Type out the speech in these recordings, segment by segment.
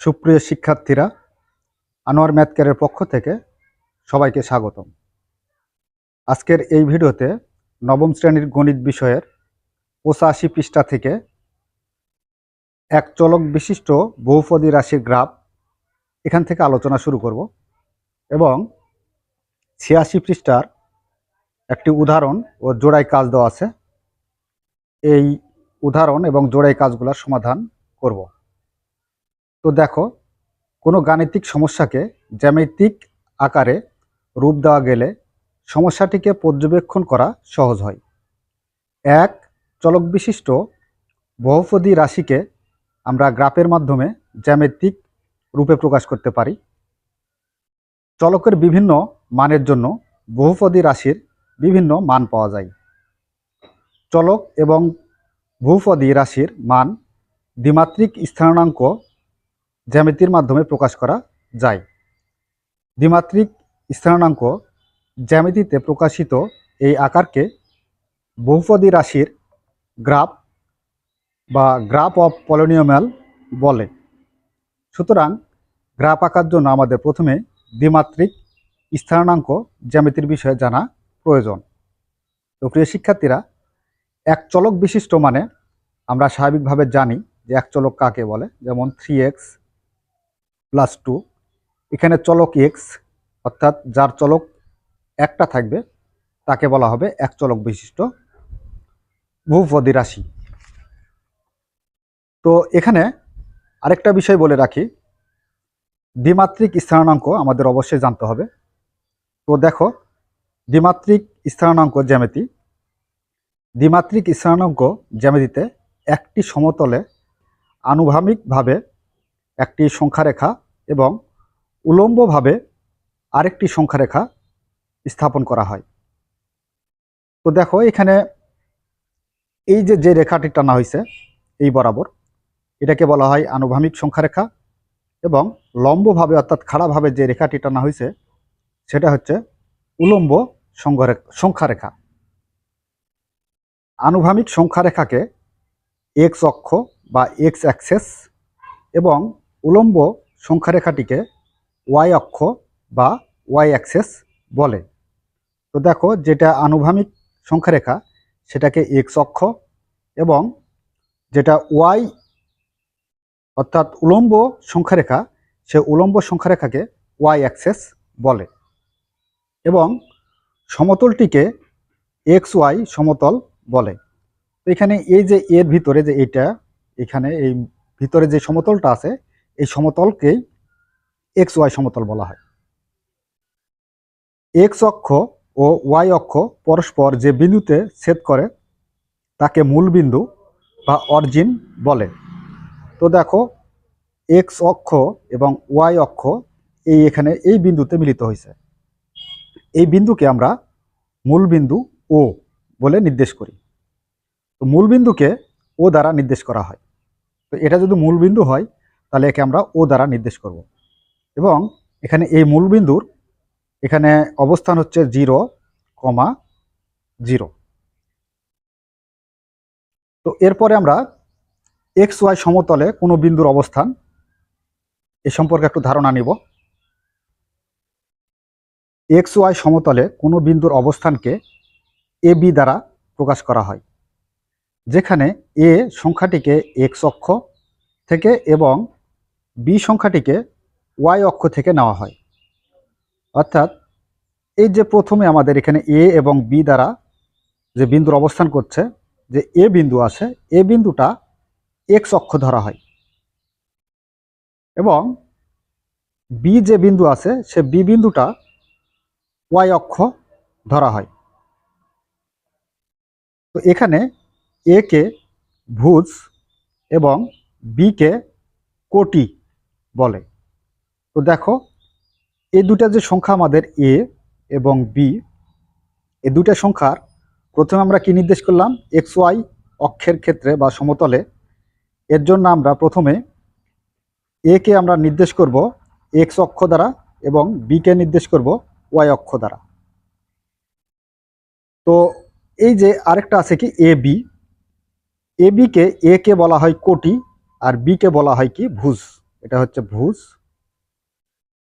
সুপ্রিয় শিক্ষার্থীরা, আনোয়ার ম্যাথ কেয়ারের পক্ষ থেকে সবাইকে স্বাগতম। আজকের এই ভিডিওতে নবম শ্রেণির গণিত বিষয়ের পঁচাশি পৃষ্ঠা থেকে এক চলক বিশিষ্ট বহুপদী রাশির গ্রাফ এখান থেকে আলোচনা শুরু করব এবং ছিয়াশি পৃষ্ঠার একটি উদাহরণ ও জোড়াই কাজ দেওয়া আছে। এই উদাহরণ এবং জোড়াই কাজগুলোর সমাধান করব। তো দেখো, কোনো গাণিতিক সমস্যাকে জ্যামিতিক আকারে রূপ দেওয়া গেলে সমস্যাটিকে পর্যবেক্ষণ করা সহজ হয়। এক চলক বিশিষ্ট বহুপদী রাশিকে আমরা গ্রাফের মাধ্যমে জ্যামিতিক রূপে প্রকাশ করতে পারি। চলকের বিভিন্ন মানের জন্য বহুপদী রাশির বিভিন্ন মান পাওয়া যায়। চলক এবং বহুপদী রাশির মান দ্বিমাত্রিক স্থানাঙ্ক জ্যামিতির মাধ্যমে প্রকাশ করা যায়। দ্বিমাত্রিক স্থানাঙ্ক জ্যামিতিতে প্রকাশিত এই আকারকে বহুপদী রাশির গ্রাফ বা গ্রাফ অফ পলিনিয়মাল বলে। সুতরাং গ্রাফ আঁকার জন্য আমাদের প্রথমে দ্বিমাত্রিক স্থানাঙ্ক জ্যামিতির বিষয়ে জানা প্রয়োজন। তো প্রিয় শিক্ষার্থীরা, এক চলক বিশিষ্ট মানে আমরা স্বাভাবিকভাবে জানি যে এক চলক কাকে বলে, যেমন থ্রি এক্স প্লাস টু এখানে চলক এক্স অর্থাৎ যার চলক একটা থাকবে, তাকে বলা হবে এক চলক বিশিষ্ট বহুপদী রাশি। তো এখানে আরেকটা বিষয় বলে রাখি, দ্বিমাত্রিক স্থানাঙ্ক আমাদের অবশ্যই জানতে হবে। তো দেখো, দ্বিমাত্রিক স্থানাঙ্ক জ্যামিতি। দ্বিমাত্রিক স্থানাঙ্ক জ্যামিতিতে একটি সমতলে আনুভূমিকভাবে একটি সংখ্যারেখা এবং উলম্বভাবে আরেকটি সংখ্যারেখা স্থাপন করা হয়। তো দেখো, এখানে এই যে যে রেখাটি টানা হয়েছে এই বরাবর, এটাকে বলা হয় আনুভূমিক সংখ্যারেখা এবং লম্বভাবে অর্থাৎ খাড়াভাবে যে রেখাটি টানা হয়েছে সেটা হচ্ছে উলম্ব সংখ্যারেখা। আনুভূমিক সংখ্যারেখাকে এক্স অক্ষ বা এক্স অ্যাক্সেস এবং উলম্ব সংখ্যারেখাটিকে ওয়াই অক্ষ বা ওয়াই অ্যাক্সেস বলে। তো দেখো, যেটা আনুভূমিক সংখ্যারেখা, সেটাকে এক্স অক্ষ এবং যেটা ওয়াই অর্থাৎ উলম্ব সংখ্যারেখা, সে উলম্ব সংখ্যারেখাকে ওয়াই অ্যাক্সেস বলে এবং সমতলটিকে এক্স ওয়াই সমতল বলে। তো এখানে এই যে এর ভিতরে যে এইটা এখানে এই ভিতরে যে সমতলটা আছে এই সমতলকেই এক্স ওয়াই সমতল বলা হয়। এক্স অক্ষ ও ওয়াই অক্ষ পরস্পর যে বিন্দুতে ছেদ করে, তাকে মূল বিন্দু বা অরিজিন বলে। তো দেখো, এক্স অক্ষ এবং ওয়াই অক্ষ এই এখানে এই বিন্দুতে মিলিত হয়েছে। এই বিন্দুকে আমরা মূল বিন্দু ও বলে নির্দেশ করি। তো মূল বিন্দুকে ও দ্বারা নির্দেশ করা হয়। তো এটা যদি মূল বিন্দু হয় তাহলে একে আমরা ও দ্বারা নির্দেশ করব। এবং এখানে এই মূল বিন্দুর এখানে অবস্থান হচ্ছে জিরো কমা জিরো। তো এরপরে আমরা এক্স ওয়াই সমতলে কোনো বিন্দুর অবস্থান এ সম্পর্কে একটু ধারণা নিব। এক্স ওয়াই সমতলে কোনো বিন্দুর অবস্থানকে এ বি দ্বারা প্রকাশ করা হয়, যেখানে এ সংখ্যাটিকে এক্স অক্ষ থেকে এবং বি সংখ্যাটিকে ওয়াই অক্ষ থেকে নেওয়া হয়। অর্থাৎ এই যে প্রথমে আমাদের এখানে এ এবং বি দ্বারা যে বিন্দুর অবস্থান করছে, যে এ বিন্দু আছে, এ বিন্দুটা এক্স অক্ষ ধরা হয়। এবং বি যে বিন্দু আছে, সে বি বিন্দুটা ওয়াই অক্ষ ধরা হয়। তো এখানে এ কে ভুজ এবং বি কে কোটি বলে। তো দেখো এই দুটা যে সংখ্যা আমাদের এ এবং বি এই দুটা সংখ্যার প্রথমে আমরা কি নির্দেশ করলাম? এক্স, ওয়াই অক্ষের ক্ষেত্রে বা সমতলে। এর জন্য আমরা প্রথমে এ কে আমরা নির্দেশ করব এক্স অক্ষ দ্বারা এবং বি কে নির্দেশ করব ওয়াই অক্ষ দ্বারা। তো এই যে আরেকটা আছে কি? এ, বি। এ বিকে এ কে বলা হয় কোটি আর বি কে বলা হয় কি? ভুজ। এটা হচ্ছে ভুজ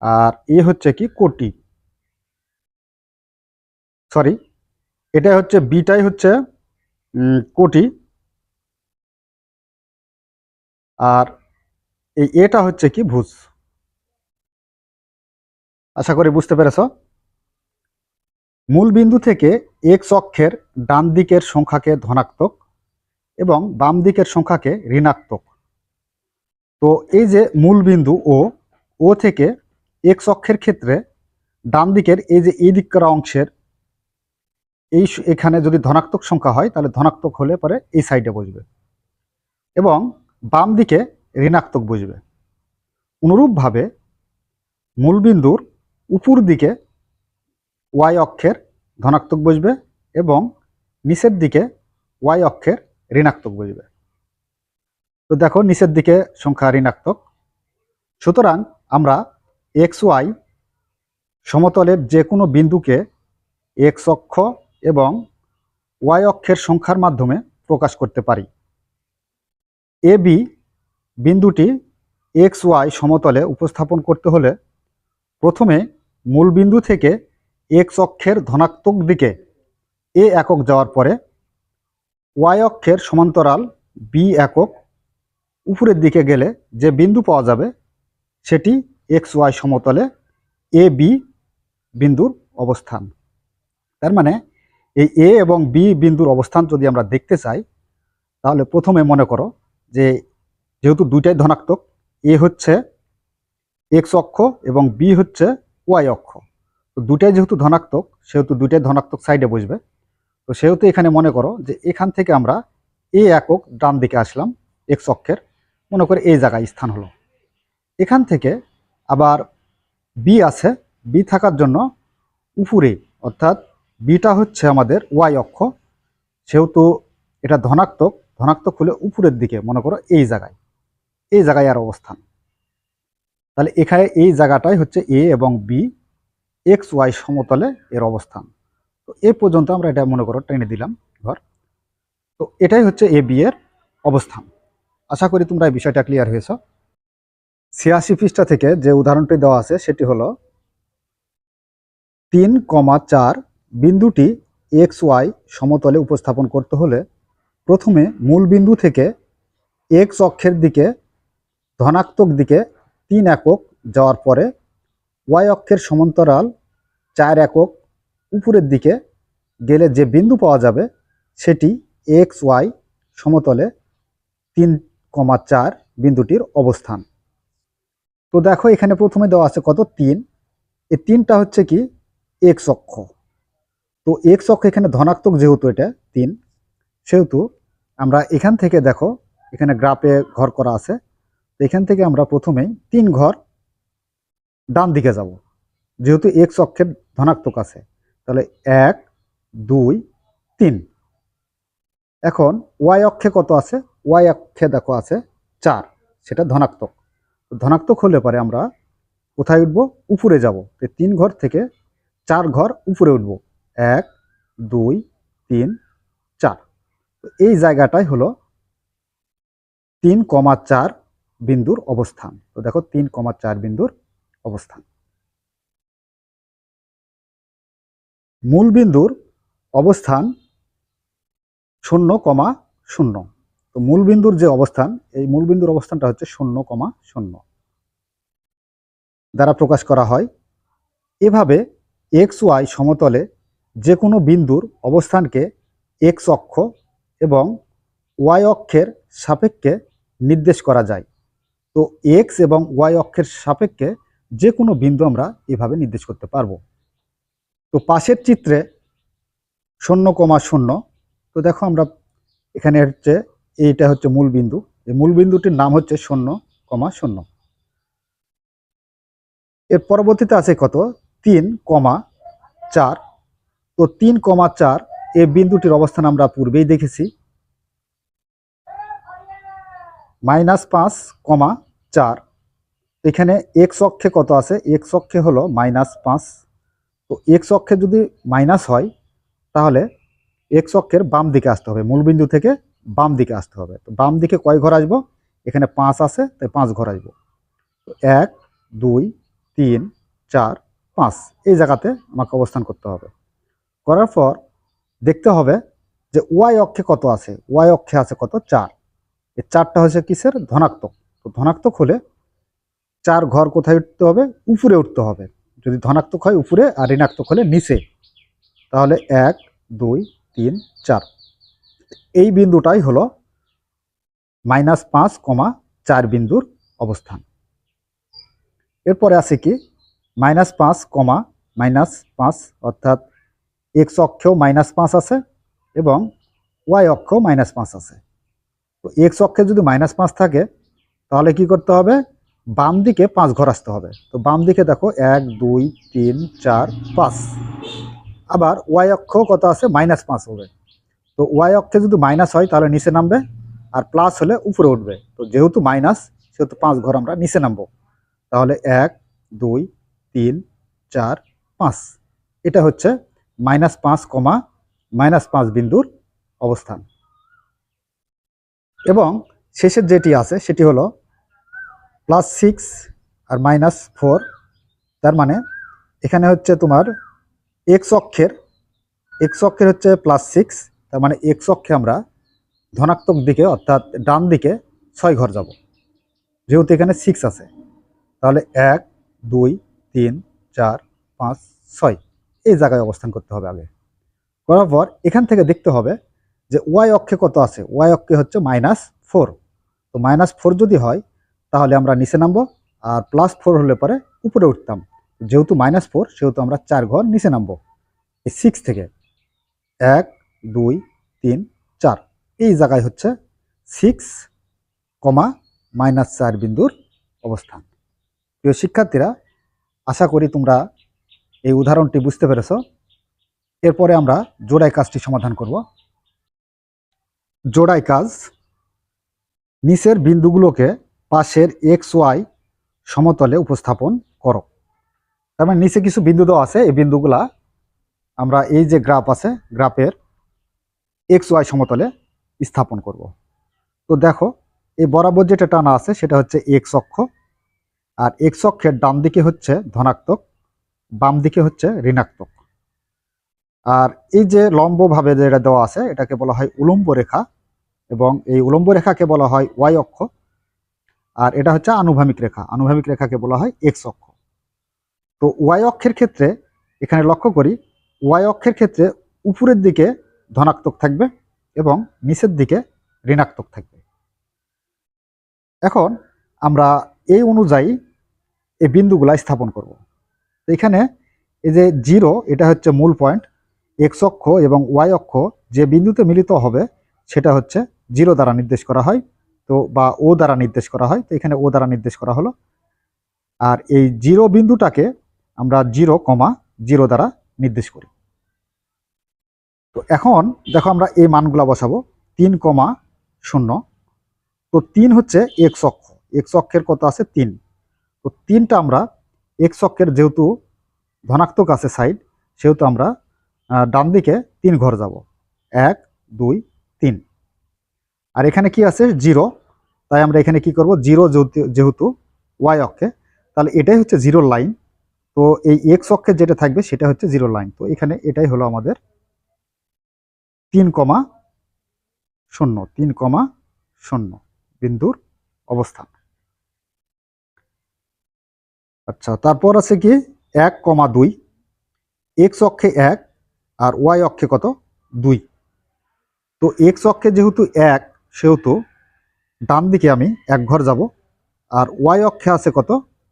আর এ হচ্ছে কি কোটি। সরি এটা হচ্ছে বিটাই হচ্ছে কোটি। আর এই এটা হচ্ছে কি ভুজ আশা করি বুঝতে পেরেছ? মূল বিন্দু থেকে এক্স অক্ষের ডান দিকের সংখ্যাকে ধনাত্মক এবং বাম দিকের সংখ্যাকে ঋণাত্মক। তো এই যে মূল বিন্দু ও ও থেকে এক্স অক্ষের ক্ষেত্রে ডান দিকের এই যে এই দিককার অংশের এই এখানে যদি ধনাত্মক সংখ্যা হয়, তাহলে ধনাত্মক হলে পরে এই সাইডে বসবে। এবং বাম দিকে ঋণাত্মক বসবে। অনুরূপভাবে মূলবিন্দুর উপর দিকে ওয়াই অক্ষের ধনাত্মক বসবে এবং নিচের দিকে ওয়াই অক্ষের ঋণাত্মক বসবে। তো দেখো, নিচের দিকে সংখ্যা ঋণাত্মক। সুতরাং আমরা এক্স ওয়াই সমতলের যে কোনো বিন্দুকে এক্স অক্ষ এবং ওয়াই অক্ষের সংখ্যার মাধ্যমে প্রকাশ করতে পারি। এ বি বিন্দুটি এক্স ওয়াই সমতলে উপস্থাপন করতে হলে প্রথমে মূল বিন্দু থেকে এক্স অক্ষের ধনাত্মক দিকে এ একক যাওয়ার পরে ওয়াই অক্ষের সমান্তরাল বি একক উপরের দিকে গেলে যে বিন্দু পাওয়া যাবে সেটি এক্স ওয়াই সমতলে এ বি বিন্দুর অবস্থান। তার মানে এই এ এবং বি বিন্দুর অবস্থান যদি আমরা দেখতে চাই, তাহলে প্রথমে মনে করো যে যেহেতু দুইটাই ধনাত্মক, এ হচ্ছে এক্স অক্ষ এবং বি হচ্ছে ওয়াই অক্ষ। তো দুটাই যেহেতু ধনাত্মক, সেহেতু দুইটাই ধনাত্মক সাইডে বসবে। তো সেহেতু এখানে মনে করো যে এখান থেকে আমরা এ একক ডান দিকে আসলাম এক্স অক্ষের। মনে করে এই জায়গায় স্থান হলো। এখান থেকে আবার বি আছে। বি থাকার জন্য উপরে, অর্থাৎ বিটা হচ্ছে আমাদের ওয়াই অক্ষ। সেহেতু এটা ধনাত্মক ধনাত্মক হলে উপরের দিকে, মনে করো এই জায়গায়। এই জায়গায় আর অবস্থান। তাহলে এখানে এই জায়গাটাই হচ্ছে এ এবং বি এক্স ওয়াই সমতলে এর অবস্থান। তো এ পর্যন্ত আমরা এটা মনে করো টেনে দিলাম ঘর তো এটাই হচ্ছে এ বি এর অবস্থান। আশা করি তোমরা এই বিষয়টা ক্লিয়ার হয়েছ। ছিয়াশি পৃষ্ঠা থেকে যে উদাহরণটি দেওয়া আছে, সেটি হলো, তিন কমা চার বিন্দুটি এক্স ওয়াই সমতলে উপস্থাপন করতে হলে প্রথমে মূল বিন্দু থেকে এক্স অক্ষের দিকে, ধনাত্মক দিকে তিন একক যাওয়ার পরে ওয়াই অক্ষের সমান্তরাল চার একক উপরের দিকে গেলে যে বিন্দু পাওয়া যাবে, সেটি এক্স ওয়াই সমতলে তিন কমা চার বিন্দুটির অবস্থান। তো দেখো এখানে প্রথমে দেওয়া আছে কত? তিন। এই তিনটা হচ্ছে কি? এক্স অক্ষ। তো এক্স অক্ষ এখানে ধনাত্মক যেহেতু এটা, তিন। সেহেতু আমরা এখান থেকে দেখো, এখানে গ্রাফে ঘর করা আছে। তো এখান থেকে আমরা প্রথমেই তিন ঘর ডান দিকে যাব। যেহেতু এক্স অক্ষের ধনাত্মক আছে, তাহলে এক, দুই, তিন। এখন ওয়াই অক্ষে কত আছে? ওয়াই অক্ষে দেখো আছে চার, সেটা ধনাত্মক। ধনাত্মক হলে পরে আমরা কোথায় উঠবো? উপরে যাব। তো তিন ঘর থেকে চার ঘর উপরে উঠব। এক, দুই, তিন, চার। এই জায়গাটাই হলো তিন কমা চার বিন্দুর অবস্থান। তো দেখো তিন কমা চার বিন্দুর অবস্থান। মূল বিন্দুর অবস্থান শূন্য কমা শূন্য। তো মূল বিন্দুর যে অবস্থান, এই মূল বিন্দুর অবস্থানটা হচ্ছে শূন্য কমা শূন্য দ্বারা প্রকাশ করা হয়। এভাবে এক্স ওয়াই সমতলে যে কোনো বিন্দুর অবস্থানকে এক্স অক্ষ এবং ওয়াই অক্ষের সাপেক্ষে নির্দেশ করা যায়। তো এক্স এবং ওয়াই অক্ষের সাপেক্ষে যে কোনো বিন্দু আমরা এভাবে নির্দেশ করতে পারব। তো পাশের চিত্রে শূন্য কমা শূন্য, তো দেখো আমরা এখানে হচ্ছে এইটা হচ্ছে মূল বিন্দু। এই মূল বিন্দুটির নাম হচ্ছে শূন্য কমা শূন্য। এর পরবর্তীতে আছে কত? তিন কমা চার। তো তিন কমা চার, এই বিন্দুটির অবস্থান আমরা পূর্বেই দেখেছি। মাইনাস পাঁচ কমা চার। এখানে এক্স অক্ষে কত আছে? এক্স অক্ষে হলো মাইনাস পাঁচ। তো এক্স অক্ষে যদি মাইনাস হয়, তাহলে এক্স অক্ষের বাম দিকে আসতে হবে মূলবিন্দু থেকে বাম দিকে আসতে হবে। তো বাম দিকে কয় ঘর আসব? এখানে পাঁচ আছে, তাই পাঁচ ঘর আসব। এক, দুই, তিন, চার, পাঁচ, এই জায়গাতে আমাকে অবস্থান করতে হবে। করার পর দেখতে হবে যে ওয়াই অক্ষে কত আছে? ওয়াই অক্ষে আছে কত? চার। এই চারটা হচ্ছে কিসের? ধনাত্মক। তো ধনাত্মক হলে চার ঘর কোথায় উঠতে হবে? উপরে উঠতে হবে। যদি ধনাত্মক হয় উপরে আর ঋণাত্মক হলে নিচে। তাহলে এক, দুই, তিন, চার। এই বিন্দুটাই হলো মাইনাস পাঁচ কমা চার বিন্দুর অবস্থান। এরপরে আছে কি? মাইনাস পাঁচ কমা মাইনাস পাঁচ, অর্থাৎ এক্স অক্ষেও মাইনাস পাঁচ আছে এবং ওয়াই অক্ষেও মাইনাস পাঁচ আছে। তো এক্স অক্ষে যদি মাইনাস পাঁচ থাকে, তাহলে কি করতে হবে? বাম দিকে পাঁচ ঘর আসতে হবে। তো বাম দিকে দেখো, এক, দুই, তিন, চার, পাঁচ। আবার ওয়াই অক্ষ কত আছে? মাইনাস পাঁচ হবে। তো ওয়াই অক্ষে যদি মাইনাস হয়, তাহলে নিচে নামবে, আর প্লাস হলে উপরে উঠবে। তো যেহেতু মাইনাস সেহেতু পাঁচ ঘর আমরা নিচে নামবো। তাহলে এক, দুই, তিন, চার, পাঁচ। এটা হচ্ছে মাইনাস পাঁচ কমা মাইনাস পাঁচ বিন্দুর অবস্থান। এবং শেষের যেটি আছে, সেটি হলো প্লাস সিক্স আর মাইনাস ফোর তার মানে এখানে হচ্ছে তোমার এক্স অক্ষের এক্স অক্ষের হচ্ছে প্লাস সিক্স তার মানে এক্স অক্ষে আমরা ধনাত্মক দিকে অর্থাৎ ডান দিকে ছয় ঘর যাব। যেহেতু এখানে সিক্স আছে, তাহলে এক, দুই, তিন, চার, পাঁচ, ছয় এই জায়গায় অবস্থান করতে হবে আগে। করার পর এখান থেকে দেখতে হবে যে ওয়াই অক্ষে কত আছে? ওয়াই অক্ষে হচ্ছে মাইনাস ফোর তো মাইনাস ফোর যদি হয়, তাহলে আমরা নিচে নামবো আর প্লাস ফোর হলে পরে উপরে উঠতাম। যেহেতু মাইনাস ফোর সেহেতু আমরা চার ঘর নিচে নামবো। এই সিক্স থেকে এক দুই, তিন, চার। এই জায়গায় হচ্ছে সিক্স কমা মাইনাস চার বিন্দুর অবস্থান। প্রিয় শিক্ষার্থীরা, আশা করি তোমরা এই উদাহরণটি বুঝতে পেরেছ। এরপরে আমরা জোড়াই কাজটি সমাধান করব। জোড়াই কাজ নিচের বিন্দুগুলোকে পাশের এক্স ওয়াই সমতলে উপস্থাপন করো। তার মানে নিচে কিছু বিন্দু দেওয়া আছে, এই বিন্দুগুলা। আমরা এই যে গ্রাফ আছে গ্রাফের এক্স ওয়াই সমতলে স্থাপন করব। তো দেখো, এই বরাবর যেটা টানা আছে সেটা হচ্ছে এক্স অক্ষ, আর এক্স অক্ষের ডান দিকে হচ্ছে ধনাত্মক, বাম দিকে হচ্ছে ঋণাত্মক। আর এই যে লম্বভাবে যেটা দেওয়া আছে, এটাকে বলা হয় উলম্ব রেখা, এবং এই উলম্ব রেখাকে বলা হয় ওয়াই অক্ষ, আর এটা হচ্ছে আনুভূমিক রেখা। আনুভূমিক রেখাকে বলা হয় এক্স অক্ষ। তো ওয়াই অক্ষের ক্ষেত্রে, এখানে লক্ষ্য করি, ওয়াই অক্ষের ক্ষেত্রে উপরের দিকে ধনাত্মক থাকবে এবং নিচের দিকে ঋণাত্মক থাকবে। এখন আমরা এই অনুযায়ী এই বিন্দুগুলা স্থাপন করব। এখানে এই যে জিরো, এটা হচ্ছে মূল পয়েন্ট। এক্স অক্ষ এবং ওয়াই অক্ষ যে বিন্দুতে মিলিত হবে, সেটা হচ্ছে জিরো দ্বারা নির্দেশ করা হয়, তো বা ও দ্বারা নির্দেশ করা হয়। তো এখানে ও দ্বারা নির্দেশ করা হলো। আর এই জিরো বিন্দুটাকে আমরা জিরো কমা জিরো দ্বারা নির্দেশ করি। তো এখন দেখো আমরা এই মানগুলা বসাবো, তিন কমা শূন্য। তো তিন হচ্ছে এক্স অক্ষ এক্স অক্ষের কত আছে? তিন। তো তিনটা আমরা এক্স অক্ষের যেহেতু ধনাত্মক আছে সাইড সেহেতু আমরা ডান দিকে তিন ঘর যাব। এক, দুই, তিন। আর এখানে কি আছে? জিরো। তাই আমরা এখানে কি করব? জিরো যেহেতু- যেহেতু ওয়াই অক্ষে, তাহলে এটাই হচ্ছে জিরো লাইন। তো এই এক্স অক্ষে যেটা থাকবে সেটা হচ্ছে জিরো লাইন। তো এখানে এটাই হলো আমাদের তিন কমা শূন্য, তিন কমা শূন্য, বিন্দুর অবস্থান। আচ্ছা তারপর আছে কি? এক কমা দুই, এক্স অক্ষে এক আর ওয়াই অক্ষে কত? দুই। তো এক্স অক্ষে যেহেতু এক, সেহেতু ডান দিকে আমি এক ঘর যাব আর ওয়াই অক্ষে আছে কত?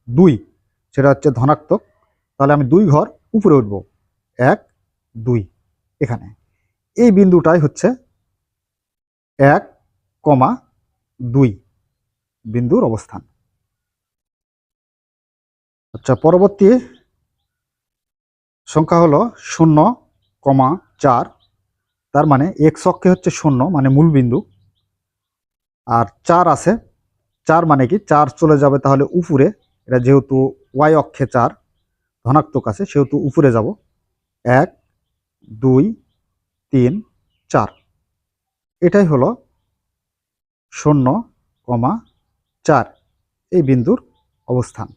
দুই। সেটা হচ্ছে ধনাত্মক। তাহলে আমি দুই ঘর উপরে উঠব। এক, দুই, এখানে। এই বিন্দুটাই হচ্ছে এক কমা দুই বিন্দুর অবস্থান। আচ্ছা পরবর্তী সংখ্যা হলো শূন্য কমা চার, তার মানে এক্স অক্ষে হচ্ছে শূন্য মানে মূল বিন্দু। আর চার আছে, চার মানে কি চার চলে যাবে তাহলে উপরে, এটা যেহেতু ওয়াই অক্ষে চার, ধনাত্মক আছে, সেহেতু উপরে যাব। এক, দুই তিন, চার। এটাই হলো শূন্য কমা চার এই বিন্দুর অবস্থান।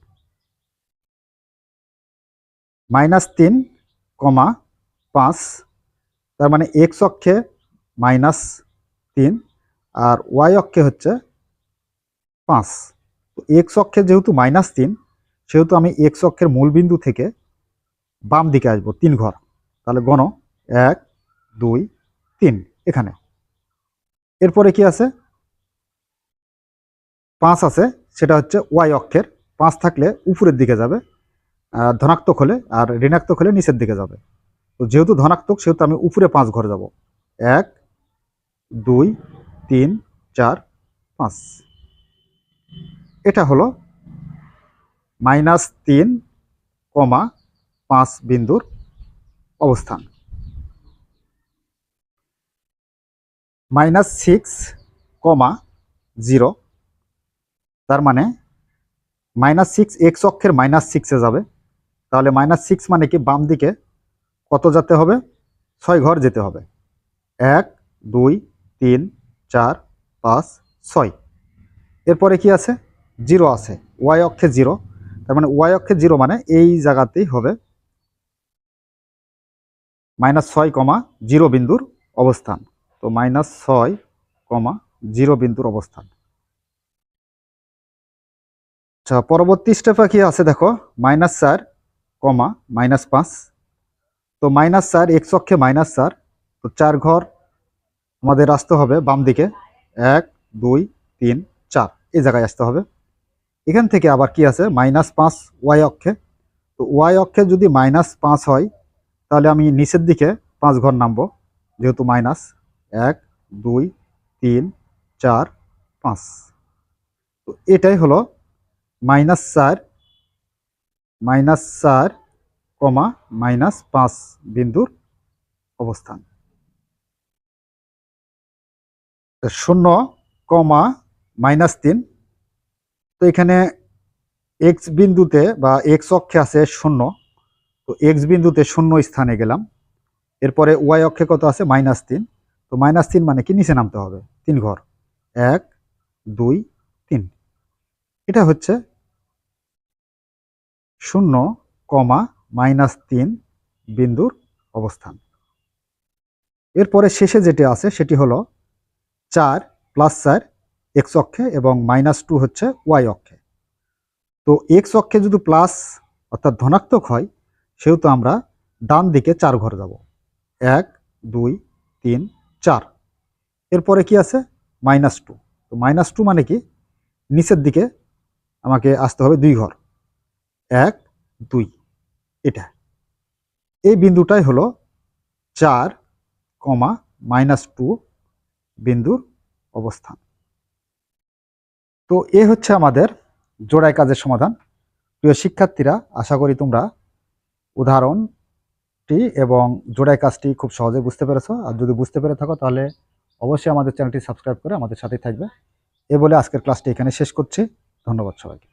মাইনাস তিন কমা পাঁচ, তার মানে এক্স অক্ষে মাইনাস তিন আর ওয়াই অক্ষে হচ্ছে পাঁচ। তো এক্স অক্ষে যেহেতু মাইনাস তিন, সেহেতু আমি এক্স অক্ষের মূল বিন্দু থেকে বাম দিকে আসব, তিন ঘর। তাহলে গণ এক দুই, তিন, এখানে। এরপরে কি আছে? পাঁচ আছে, সেটা হচ্ছে ওয়াই অক্ষের। পাঁচ থাকলে উপরের দিকে যাবে ধনাত্মক হলে, আর ঋণাত্মক হলে নিচের দিকে যাবে। তো যেহেতু ধনাত্মক, সেহেতু আমি উপরে পাঁচ ঘর যাব। এক, দুই, তিন, চার, পাঁচ। এটা হলো মাইনাস তিন কমা পাঁচ বিন্দুর অবস্থান। Minus six comma zero. তার মানে মাইনাস সিক্স এক্স অক্ষের মাইনাস সিক্সে যাবে। তাহলে মাইনাস সিক্স মানে কি? বাম দিকে কত যেতে হবে? ছয় ঘর যেতে হবে। এক, দুই, তিন, চার, পাঁচ, ছয়। এরপরে কি আছে? জিরো আছে। ওয়াই অক্ষে জিরো। তার মানে ওয়াই অক্ষে জিরো মানে এই জায়গাতেই হবে। মাইনাস ছয় কমা জিরো বিন্দুর অবস্থান। তো মাইনাস ছয় কমা জিরো বিন্দুর অবস্থান। আচ্ছা পরবর্তী স্টেপে কি আছে দেখো? মাইনাস চার কমা মাইনাস পাঁচ। তো মাইনাস চার এক্স অক্ষে মাইনাস চার। তো চার ঘর আমাদের আসতে হবে বাম দিকে। এক, দুই, তিন, চার। এই জায়গায় আসতে হবে। এখান থেকে আবার কি আছে? মাইনাস পাঁচ ওয়াই অক্ষে। তো ওয়াই অক্ষে যদি মাইনাস পাঁচ হয়, তাহলে আমি নিচের দিকে পাঁচ ঘর নামবো, যেহেতু মাইনাস এক, দুই, তিন, চার, পাঁচ। তো এটাই হলো মাইনাস চার মাইনাস চার কমা মাইনাস পাঁচ বিন্দুর অবস্থান। শূন্য কমা মাইনাস তিন। তো এখানে এক্স বিন্দুতে বা এক্স অক্ষে আছে শূন্য। তো এক্স বিন্দুতে শূন্য স্থানে গেলাম। এরপরে ওয়াই অক্ষে কত আছে? মাইনাস তিন। তো মাইনাস তিন মানে কি? নিচে নামতে হবে। তিন ঘর। এক, দুই, তিন। এটা হচ্ছে শূন্য কমা মাইনাস তিন বিন্দুর অবস্থান। এরপরে শেষে যেটি আছে, সেটি হলো চার প্লাস চার এক্স অক্ষে এবং মাইনাস টু হচ্ছে ওয়াই অক্ষে। তো এক্স অক্ষে যদি প্লাস অর্থাৎ ধনাত্মক হয়, সেহেতু আমরা ডান দিকে চার ঘর যাব। এক, দুই, তিন চার। এরপরে কি আছে? Minus two. তো মাইনাস টু মানে কি? নিচের দিকে আমাকে আসতে হবে দুই ঘর। এক, দুই। এটা। এই বিন্দুটাই হলো চার কমা মাইনাস টু বিন্দুর অবস্থান। তো এ হচ্ছে আমাদের জোড়ায় কাজের সমাধান। প্রিয় শিক্ষার্থীরা, আশা করি তোমরা উদাহরণটি এবং জোড়ায় কাজটি খুব সহজে বুঝতে পেরেছ। আর যদি বুঝতে পেরে থাকো, তাহলে অবশ্যই আমাদের চ্যানেলটি সাবস্ক্রাইব করে আমাদের সাথেই থাকবে। এ বলে আজকের ক্লাসটি এখানে শেষ করছি। ধন্যবাদ সবাইকে।